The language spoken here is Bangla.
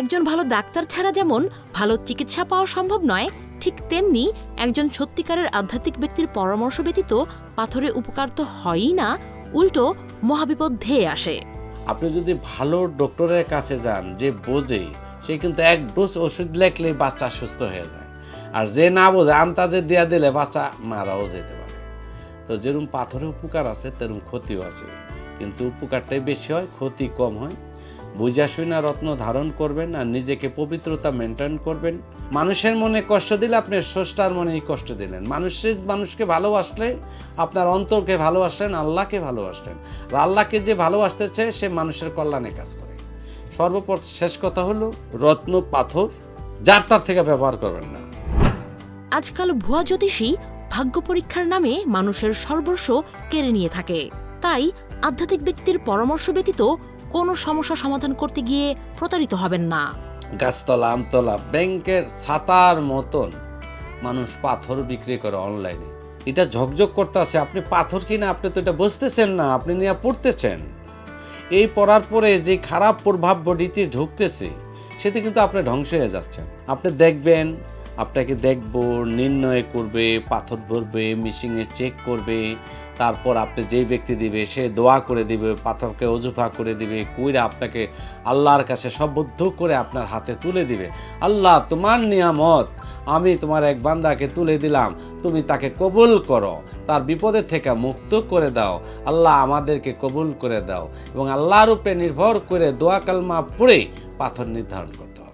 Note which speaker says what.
Speaker 1: একজন ভালো ডাক্তার ছাড়া যেমন ভালো চিকিৎসা পাওয়া সম্ভব নয়, ঠিক তেমনি একজন সত্যিকারের আধ্যাত্মিক ব্যক্তির পরামর্শ ব্যতীত পাথরে উপকার তো হয়ই না, উল্টো মহাবিপদ ধেয়ে আসে।
Speaker 2: আপনি যদি ভালো ডক্টরের কাছে যান যে বোঝে, সে কিন্তু এক ডোজ ওষুধ লেখলেই বাচ্চা সুস্থ হয়ে যায়। আর যে না বোঝে আন্তাজে দেয়া দিলে বাচ্চা মারাও যেতে পারে। তো যেরকম পাথরে উপকার আছে তেরকম ক্ষতিও আছে। কিন্তু উপকারটাই বেশি হয়, ক্ষতি কম হয়। বুঝা শুনা রত্ন ধারণ করবেন আর নিজেকে পবিত্রতা মেনটেন করবেন। মানুষের মনে কষ্ট দিলে আপনি স্রষ্টার মনেই কষ্ট দিলেন। মানুষের মানুষকে ভালোবাসলে আপনার অন্তরকে ভালোবাসলেন, আল্লাহকে ভালোবাসলেন। আর আল্লাহকে যে ভালোবাসতে ভালোবাসতেছে সে মানুষের কল্যাণে কাজ করে। সর্বপ্রথম শেষ কথা হলো, রত্ন পাথর, যার তার থেকে ব্যবহার করবেন না।
Speaker 1: আজকাল ভুয়া জ্যোতিষী ভাগ্য পরীক্ষার নামে মানুষের সর্বস্ব কেড়ে নিয়ে থাকে। তাই আধ্যাত্মিক ব্যক্তির পরামর্শ ব্যতীত কোনো সমস্যা সমাধান করতে গিয়ে প্রতারিত হবেন না।
Speaker 2: গাছতলা, আমতলা, ব্যাংকের ছাতার মতন মানুষ পাথর বিক্রি করে অনলাইনে। এটা ঝকঝক করতে আছে, আপনি পাথর কিনা আপনি তো এটা বুঝতেছেন না, আপনি নিয়ে পড়তেছেন। এই পড়ার পরে যে খারাপ প্রভাব বডিতে ঢুকতেছে সেতে কিন্তু আপনি ধ্বংস হয়ে যাচ্ছেন। আপনি দেখবেন আপনাকে দেখব, নির্ণয় করবে, পাথর ভরবে মিশিংয়ে চেক করবে, তারপর আপনি যেই ব্যক্তি দিবে, সে দোয়া করে দিবে, পাথরকে অজুফা করে দিবে, কুইরা আপনাকে আল্লাহর কাছে সবদ্ধ করে আপনার হাতে তুলে দিবে। আল্লাহ, তোমার নিয়ামত, আমি তোমার এক বান্দাকে তুলে দিলাম, তুমি তাকে কবুল করো, তার বিপদের থেকে মুক্ত করে দাও, আল্লাহ আমাদেরকে কবুল করে দাও এবং আল্লাহর উপরে নির্ভর করে দোয়া কালমা পড়ে পাথর নির্ধারণ করতে